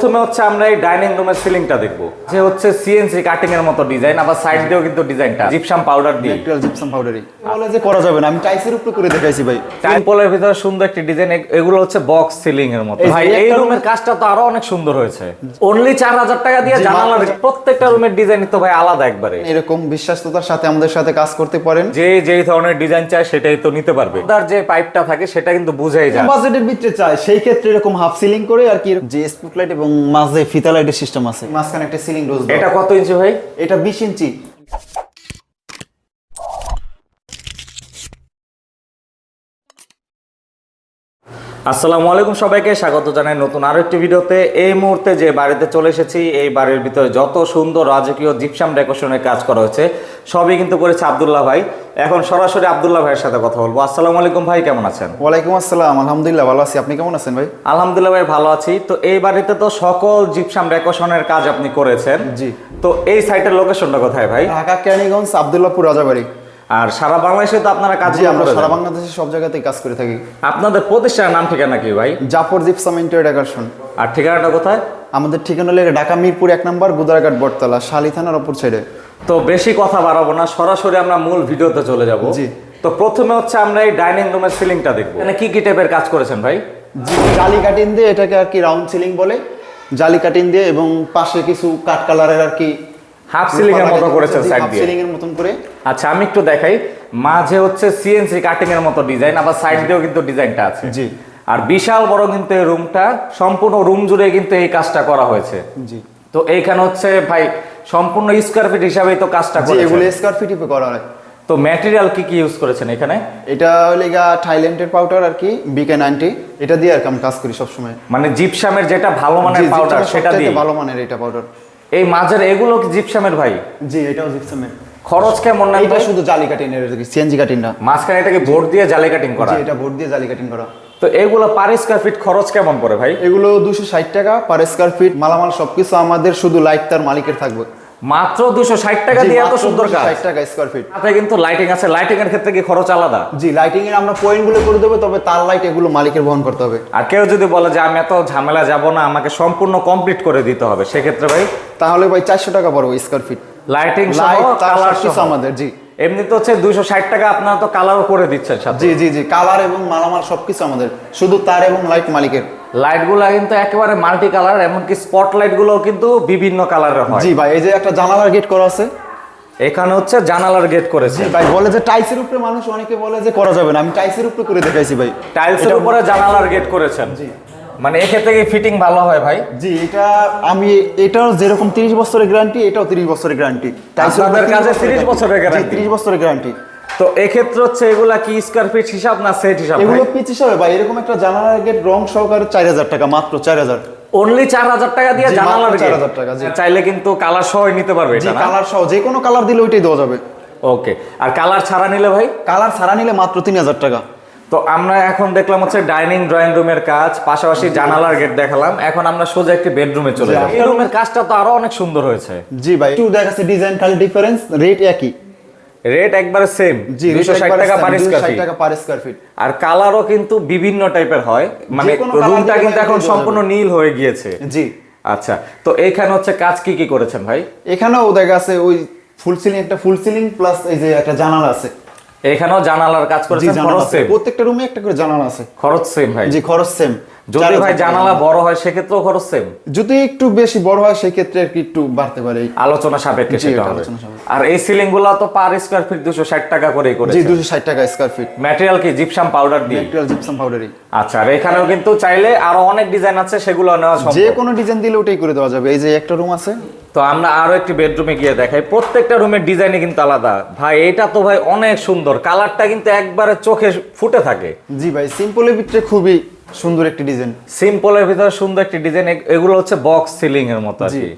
প্রথমে হচ্ছে আমরা এই ডাইনিং রুমের সিলিংটা দেখব। যে হচ্ছে সিএনসি কাটিং এর মতো ডিজাইন আবার সাইড দিয়েও কিন্তু ডিজাইনটা জিপসাম পাউডার দিয়ে। জিপসাম পাউডারই বলে যে করা যাবে না। আমি টাইসের উপরে করে দেখাইছি ভাই। টেম্পলের ভিতরে সুন্দর একটি ডিজাইন এগুলো হচ্ছে বক্স সিলিং এর মতো ভাই এই রুমের কাজটা তো আরও অনেক সুন্দর হয়েছে। অনলি চার হাজার টাকা দিয়ে জি, জানালা প্রত্যেকটা রুমের ডিজাইন তো ভাই আলাদা একবারে। এরকম বিশ্বাসতার সাথে আমাদের সাথে কাজ করতে পারেন। যে যেই ধরনের ডিজাইন চায় সেটাই তো নিতে পারবে। তার যে পাইপটা থাকে সেটা কিন্তু বুঝাই যায় বাজেটের ভিতরে চাই সেই ক্ষেত্রে এরকম হাফ সিলিং করে আর কি যে স্পুট লাইট এবং মাঝে ফিতা লাইটের সিস্টেম আছে। মাঝখানে একটা সিলিং রোজ এটা কত ইঞ্চি ভাই? এটা বিশ ইঞ্চি আসসালামু আলাইকুম সবাইকে স্বাগত জানাই নতুন আরও একটি ভিডিওতে। এই মুহূর্তে যে বাড়িতে চলে এসেছি এই বাড়ির ভিতরে যত সুন্দর রাজকীয় জিপসাম ডেকোরেশনের কাজ করা হয়েছে সবই কিন্তু করেছে আব্দুল্লাহ ভাই। এখন সরাসরি আব্দুল্লাহ ভাইয়ের সাথে কথা বলব। আসসালামু আলাইকুম ভাই কেমন আছেন? ওয়ালাইকুম আসসালাম আলহামদুলিল্লাহ ভালো আছি। আপনি কেমন আছেন ভাই? আলহামদুলিল্লাহ ভাই ভালো আছি। তো এই বাড়িতে তো সকল জিপসাম ডেকোরেশনের কাজ আপনি করেছেন। জি। তো এই সাইটের লোকেশনটা কোথায় ভাই? ঢাকা কেরানীগঞ্জ আবদুল্লাহপুর রাজাবাড়ি। আর সারা বাংলাদেশে তো আপনারা কাজ আমরা সারা বাংলাদেশে সব জায়গাতেই কাজ করে থাকি। আপনাদের প্রতিষ্ঠানের নাম ঠিকানা কি ভাই? জাফর জিপসাম ইন্টার ডেকারশন আর ঠিকানাটা কোথায়? আমাদের ঠিকানা হলো ঢাকা মিরপুর এক নম্বর গুদারাঘাট বটতলা শালি থানার অপর সাইডে তো বেশি কথা বাড়াবো না সরাসরি আমরা মূল ভিডিওতে চলে যাব। জি। তো প্রথমে হচ্ছে আমরা এই ডাইনিং রুমের সিলিংটা দেখব। এখানে কি কি টাইপের কাজ করেছেন ভাই? জি জালি কাটিং দিয়ে এটাকে আর কি রাউন্ড সিলিং বলে। জালি কাটিং দিয়ে এবং পাশে কিছু কাট কালারের আর কি হাফ সিলিং এর মতো করেছেন সাইড দিয়ে। সিলিং এর মতন করে। আচ্ছা আমি একটু দেখাই। মাঝে হচ্ছে সিএনসি কাটিং এর মতো ডিজাইন আবার সাইড দিয়েও কিন্তু ডিজাইনটা আছে। জি। আর বিশাল বড় কিন্তু এই রুমটা সম্পূর্ণ রুম জুড়ে কিন্তু এই কাজটা করা হয়েছে। জি। তো এইখানে হচ্ছে ভাই সম্পূর্ণ স্কোয়ার ফিট হিসাবেই তো কাজটা জি এগুলো স্কোয়ার ফিট করা হয়। তো ম্যাটেরিয়াল কি কি ইউজ করেছেন এখানে? এটা হলে গা থাইল্যান্ডের পাউডার আর কি বিকে নাইনটি এটা দিয়ে আর কি আমি কাজ করি সবসময়। মানে জিপসামের যেটা ভালো মানের পাউডার সেটা দিয়ে? ভালো মানের এটা পাউডার এই মাঝের এগুলো কি জিপসামের ভাই? জি এটাও জিপসামের খরচ কেমন না এটা শুধু জালি কাটিং এর সিএনজি কাটিং না। মাঝখানে এটাকে বোর্ড দিয়ে জালি কাটিং করা। এটা বোর্ড দিয়ে জালি কাটিং করা। তো এগুলো পার স্কোয়ার ফিট খরচ কেমন পড়ে ভাই? এগুলো দুশো ষাট টাকা পার স্কোয়ার ফিট মালামাল সবকিছু আমাদের শুধু লাইট তার মালিকের থাকবে। মাত্র দুশো ষাট টাকা দিয়ে এত সুন্দর কাজ। ষাট টাকা স্কোয়ার ফিট তাতে কিন্তু লাইটিং আছে লাইটিং এর ক্ষেত্রে কি খরচ আলাদা? জি লাইটিং এর আমরা পয়েন্টগুলো করে দেবো তবে তার লাইট এগুলো মালিকের বহন করতে হবে। আর কেউ যদি বলে যে আমি এত ঝামেলা যাব না আমাকে সম্পূর্ণ কমপ্লিট করে দিতে হবে সেক্ষেত্রে ভাই? তাহলে ভাই চারশো টাকা পড়বে স্কোয়ার ফিট লাইটিং কালার আমাদের জি। এমনি তো হচ্ছে দুইশো ষাট টাকা আপনারা তো কালারও করে দিচ্ছেন জি জি জি কালার এবং মালামাল সবকিছু আমাদের। শুধু তার এবং লাইট মালিকের। লাইটগুলা কিন্তু একেবারে মাল্টি কালার এমনকি গুলো কিন্তু বিভিন্ন কালারের হয়। জি ভাই এই যে একটা জানালার গেট করা আছে। এখানে হচ্ছে জানালার গেট করেছে। ভাই বলে যে টাইসের উপরে মানুষ অনেকে বলে যে করা যাবে না। আমি টাইসের উপরে করে দেখাইছি ভাই। টাইলসের উপরে জানালার গেট করেছেন। জি। মানে এক্ষেত্রে কি ফিটিং ভালো হয় ভাই? জি এটা আমি এটাও যেরকম 30 বছরের গ্যারান্টি এটাও 30 বছরের গ্যারান্টি আপনাদের কাছে 30 বছরের guarantee? 30 বছরের গ্যারান্টি তো এক্ষেত্রে হচ্ছে এগুলা কি স্কোয়ার ফিট হিসাব না সেট হিসাব এগুলো পিচ হিসাবে ভাই এরকম একটা জানালার গেট রং সহকারে 4000 টাকা মাত্র 4000 অনলি চার হাজার টাকা দিয়ে জানালার গেট 4,000 টাকা, জি। চাইলে কিন্তু কালার সহ নিতে পারবে এটা কালার সহ যে কোনো কালার দিলে ওইটাই দেওয়া যাবে। ওকে আর কালার ছাড়া নিলে ভাই? কালার ছাড়া নিলে মাত্র 3000 টাকা। তো আমরা এখন দেখলাম হচ্ছে ডাইনিং ড্রয়িং রুমের কাজ পাশাপাশি জানালার গেট দেখালাম। এখন আমরা সোজা একটি বেডরুমে চলে আপনি- এই রুমের কাজটা তো আরও অনেক সুন্দর হয়েছে। জি ভাই একটু দেখাচ্ছে ডিজাইন খালি ডিফারেন্স রেট একই। রেট একবারে সেম জি দুশো ষাট টাকা পার স্কোয়ার 260 ফিট টাকা পার স্কয়ার ফিট আর কালারও কিন্তু বিভিন্ন টাইপের হয়। মানে রুমটা কিন্তু এখন সম্পূর্ণ নীল হয়ে গিয়েছে। জি। আচ্ছা তো এইখানে হচ্ছে কাজ কি কি করেছেন ভাই? এখানেও দেখা আছে ওই ফুল সিলিং একটা ফুল সিলিং প্লাস এই যে একটা জানালা আছে। এখানেও জানালার কাজ জি করেছেন খরচ সেম প্রত্যেকটা রুমে একটা করে জানালা আছে। খরচ সেম ভাই। জি খরচ সেম যদি ভাই জানালা বড় হয় সেক্ষেত্রেও খরচ সেম যদি একটু বেশি বড় হয় সেই ক্ষেত্রে কি একটু বাড়তে পারে। আলোচনা সাপেক্ষে সেটা হবে। আর এই সিলিংগুলো তো পার স্কোয়ার ফিট দুশো ষাট টাকা করেই জি করেছে দুশো ষাট টাকা স্কয়ার ফিট ম্যাটেরিয়াল কি? জিপসাম পাউডার দিয়ে? ন্যাচারাল জিপসাম পাউডারই আচ্ছা আর এখানেও কিন্তু চাইলে আরও অনেক ডিজাইন আছে সেগুলো নেওয়া সম্ভব। যে কোনো ডিজাইন দিলে ওটাই করে দেওয়া যাবে। এই যে একটা রুম আছে তো আমরা আরও একটি বেডরুমে গিয়ে দেখাই। প্রত্যেকটা রুমের ডিজাইনই কিন্তু আলাদা। ভাই এটা তো ভাই অনেক সুন্দর। কালারটা কিন্তু একবারে চোখে ফুটে থাকে। জি ভাই সিম্পলের ভিতরে খুবই সুন্দর একটি ডিজাইন সিম্পলের ভিতরে সুন্দর একটি ডিজাইন এগুলো হচ্ছে বক্স সিলিং এর মতো আর কি।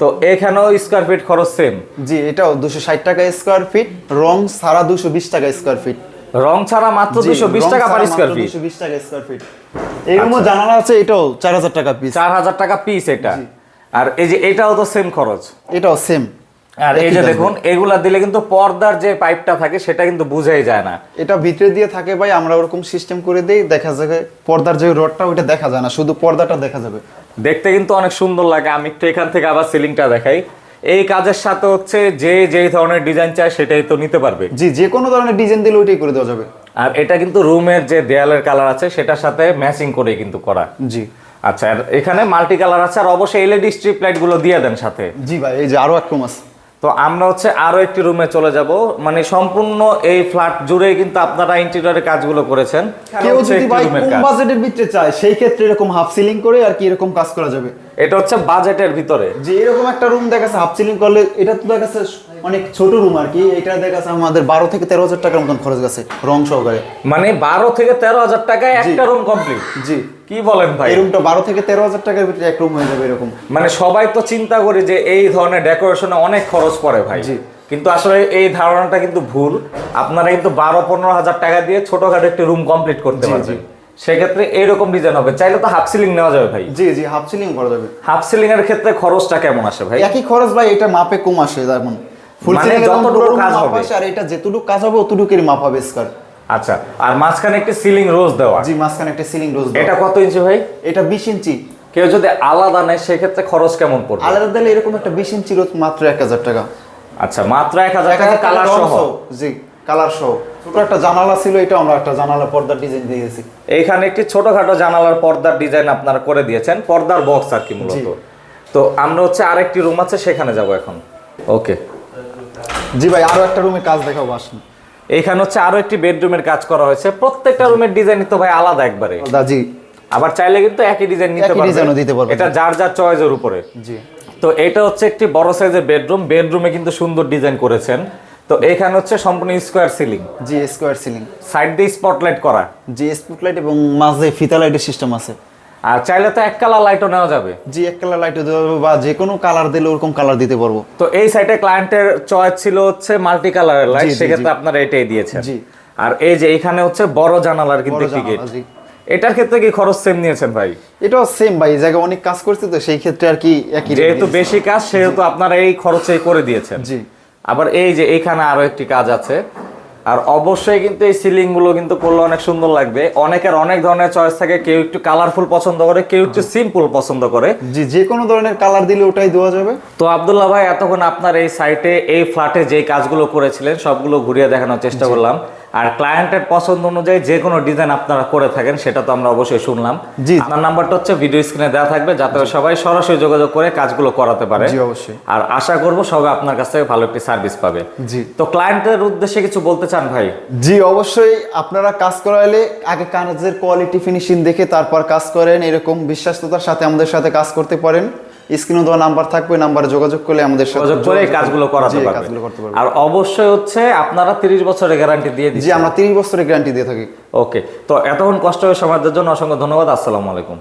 তো এখানেও স্কোয়ার ফিট খরচ সেম জি এটাও দুশো ষাট টাকা স্কোয়ার ফিট রং সারা দুশো বিশ টাকা স্কোয়ার ফিট রং ছাড়া মাত্র দুশো বিশ টাকা পার স্কোয়ার ফিট দুশো বিশ টাকা স্কোয়ার ফিট এই রুমও জানালা আছে এটাও চার হাজার টাকা পিস চার হাজার টাকা পিস এটা। আর এই যে এটাও তো সেম খরচ। এটাও সেম আর এই যে দেখুন এগুলা দিলে কিন্তু পর্দার যে পাইপটা থাকে সেটা কিন্তু বুঝাই যায় না। এটা ভিতরে দিয়ে থাকে ভাই আমরা ওরকম সিস্টেম করে দেই দেখা যাবে পর্দার যে রডটা ওইটা দেখা যায় না শুধু পর্দাটা দেখা যাবে। দেখতে কিন্তু অনেক সুন্দর লাগে। আমি একটু এখান থেকে আবার সিলিংটা দেখাই। এই কাজের সাথে হচ্ছে যে যেই ধরনের ডিজাইন চায় সেটাই তো নিতে পারবে। জি যে কোনো ধরনের ডিজাইন দিলে ওইটাই করে দেওয়া যাবে। আর এটা কিন্তু রুমের যে দেয়ালের কালার আছে সেটার সাথে ম্যাচিং করে কিন্তু করা। জি। আচ্ছা এখানে মাল্টি কালার আছে আর অবশ্যই এলইডি স্ট্রিপ লাইটগুলো দিয়ে দেন সাথে। জি ভাই এই যে আরও এক রুম আছে। তো আমরা হচ্ছে আরও একটি রুমে চলে যাব। মানে সম্পূর্ণ এই ফ্ল্যাট জুড়ে কিন্তু আপনারা ইন্টেরিয়রের কাজগুলো করেছেন। কেউ যদি ভাই কম বাজেটের ভিতরে চায় সেই ক্ষেত্রে এরকম হাফ সিলিং করে আর কি এরকম কাজ করা যাবে। এটা হচ্ছে বাজেটের ভিতরে। যে এরকম একটা রুম দেখাচ্ছে হাফ সিলিং করলে এটা তো দেখাচ্ছে অনেক ছোট রুম আর কি এটা দেখাচ্ছে আমাদের বারো থেকে তেরো হাজার টাকার মতন খরচ গেছে রং সহকারে। মানে বারো থেকে তেরো হাজার টাকায় একটা রুম কমপ্লিট জি। কি বলেন ভাই? এই রুমটা বারো থেকে তেরো হাজার টাকার ভিতরে এক রুম হয়ে যাবে এরকম। মানে সবাই তো চিন্তা করি যে এই ধরনের ডেকোরেশনে অনেক খরচ পড়ে ভাই। জি। কিন্তু আসলে এই ধারণাটা কিন্তু ভুল। আপনারা কিন্তু বারো পনেরো হাজার টাকা দিয়ে ছোটখাটো একটি রুম কমপ্লিট করতে পারবেন। সেক্ষেত্রে এইরকম ডিজাইন হবে। চাইলে তো হাফ সিলিং নেওয়া যাবে ভাই। জি জি হাফ সিলিং করা যাবে। হাফ সিলিং এর ক্ষেত্রে খরচটা কেমন আসে ভাই? একই খরচ ভাই এটা মাপে কম আসে যেমন। মানে যতটুকু কাজ হবে। আর এটা যেটুকু কাজ হবে অতটুকুরই মাপ হবে স্কার আচ্ছা আর মাঝখানে একটি সিলিং রোজ দেওয়া। জি মাঝখানে একটা সিলিং রোজ এটা কত ইঞ্চি ভাই? এটা বিশ ইঞ্চি। কেউ যদি আলাদা নেয় সেক্ষেত্রে খরচ কেমন পড়বে? আলাদা দিলে এরকম একটা বিশ ইঞ্চি রোজ মাত্র এক হাজার টাকা। আচ্ছা মাত্র এক হাজার এক টাকা কালার সহ? জি কালার সহ। ছোট একটা জানালা ছিল এটা আমরা একটা জানালা পর্দার ডিজাইন দিয়ে গেছি এইখানে একটি ছোটখাটো জানালার পর্দার ডিজাইন আপনারা করে দিয়েছেন পর্দার বক্স আর কি মূলত। তো আমরা হচ্ছে আরেকটি রুম আছে সেখানে যাব এখন। ওকে জি ভাই আরও একটা রুমে কাজ দেখাবো আসুন। এইখানে হচ্ছে আরও একটি বেডরুমের কাজ করা হয়েছে। প্রত্যেকটা রুমের ডিজাইন তো ভাই আলাদা একবারে। জি। আবার চাইলে কিন্তু একই ডিজাইন নিতে একই ডিজাইনও দিতে পারবে পারবে। এটা যার যার চয়েসের উপরে। জি। তো এটা হচ্ছে একটি বড় সাইজের বেডরুম বেডরুমে কিন্তু সুন্দর ডিজাইন করেছেন। তো এখানে হচ্ছে সম্পূর্ণ স্কোয়ার সিলিং জি স্কোয়ার সিলিং সাইড দিয়ে স্পটলাইট করা। জি স্পটলাইট এবং মাঝে ফিতা লাইটের সিস্টেম আছে। আর চাইলে তো এক কালার লাইটও নেওয়া যাবে। জি এক কালার লাইট দেওয়া যাবে বা যে কোনো কালার দিলে ওরকম কালার দিতে পারব। তো এই সাইডে ক্লায়েন্টের চয়েস ছিল হচ্ছে মাল্টি কালারের লাইট সেক্ষেত্রে আপনারা এটাই দিয়েছেন। জি। আর এই যে এখানে হচ্ছে বড় জানালার কিন্তু জি। এটার ক্ষেত্রে কি খরচ সেম নিয়েছেন ভাই? এটাও সেম ভাই এই জায়গায় অনেক কাজ করছে তো সেই ক্ষেত্রে আর কি একই যেহেতু বেশি কাজ সেহেতু আপনারা এই খরচেই করে দিয়েছেন। জি। আবার এই যে এখানে আরও একটি কাজ আছে আর অবশ্যই কিন্তু এই সিলিংগুলো কিন্তু করলে অনেক সুন্দর লাগবে। অনেকের অনেক ধরনের চয়েস থাকে কেউ একটু কালারফুল পছন্দ করে কেউ একটু সিম্পল পছন্দ করে। জি যে কোনো ধরনের কালার দিলে ওটাই দেওয়া যাবে। তো আব্দুল্লাহ ভাই এতক্ষণ আপনার এই সাইটে এই ফ্ল্যাটে যে কাজগুলো করেছিলেন সবগুলো ঘুরিয়ে দেখানোর চেষ্টা করলাম। আর ক্লায়েন্টের পছন্দ অনুযায়ী যে কোনো ডিজাইন আপনারা করে থাকেন সেটা তো আমরা অবশ্যই শুনলাম। জি। আপনার নাম্বারটা হচ্ছে ভিডিও স্ক্রিনে দেওয়া থাকবে যাতে সবাই সরাসরি যোগাযোগ করে কাজগুলো করাতে পারে। জি অবশ্যই। আর আশা করব সবাই আপনার কাছ থেকে ভালো একটি সার্ভিস পাবে। জি। তো ক্লায়েন্টের উদ্দেশ্যে কিছু বলতে চান ভাই? জি অবশ্যই। আপনারা কাজ করাইলে আগে কাজের কোয়ালিটি ফিনিশিং দেখে তারপর কাজ করেন এরকম বিশ্বাসতার সাথে আমাদের সাথে কাজ করতে পারেন। স্ক্রিনে দেওয়া নাম্বার থাকবে নাম্বারে যোগাযোগ করলে আমাদের সাথে যোগাযোগ করে এই কাজগুলো করাতে পারবে। কাজগুলো করতে পারবে। আর অবশ্যই হচ্ছে আপনারা 30 বছরের গ্যারান্টি দিয়ে জি আমরা তিরিশ বছরের গ্যারান্টি দিয়ে থাকি। ওকে তো এতক্ষণ কষ্ট হয়ে সমাজের জন্য অসংখ্য ধন্যবাদ আসসালামু আলাইকুম।